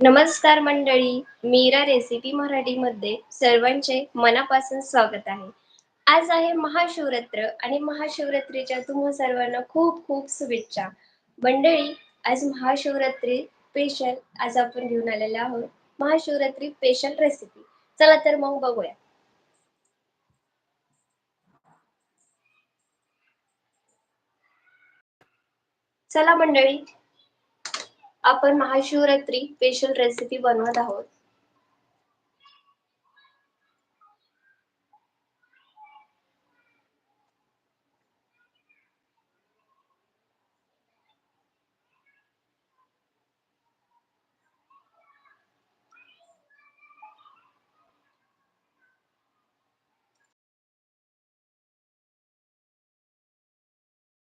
नमस्कार मंडळी मीरा रेसिपी मराठीमध्ये सर्वांचे मनापासून स्वागत आहे. आज आहे महाशिवरात्र आणि महाशिवरात्रीच्या तुम्हा सर्वांना खूप खूप शुभेच्छा. मंडळी आज महाशिवरात्री स्पेशल आज आपण घेऊन आलेले आहोत महाशिवरात्री स्पेशल रेसिपी चला तर मग बघूया. चला मंडळी आपण महाशिवरात्री स्पेशल रेसिपी बनवत आहोत.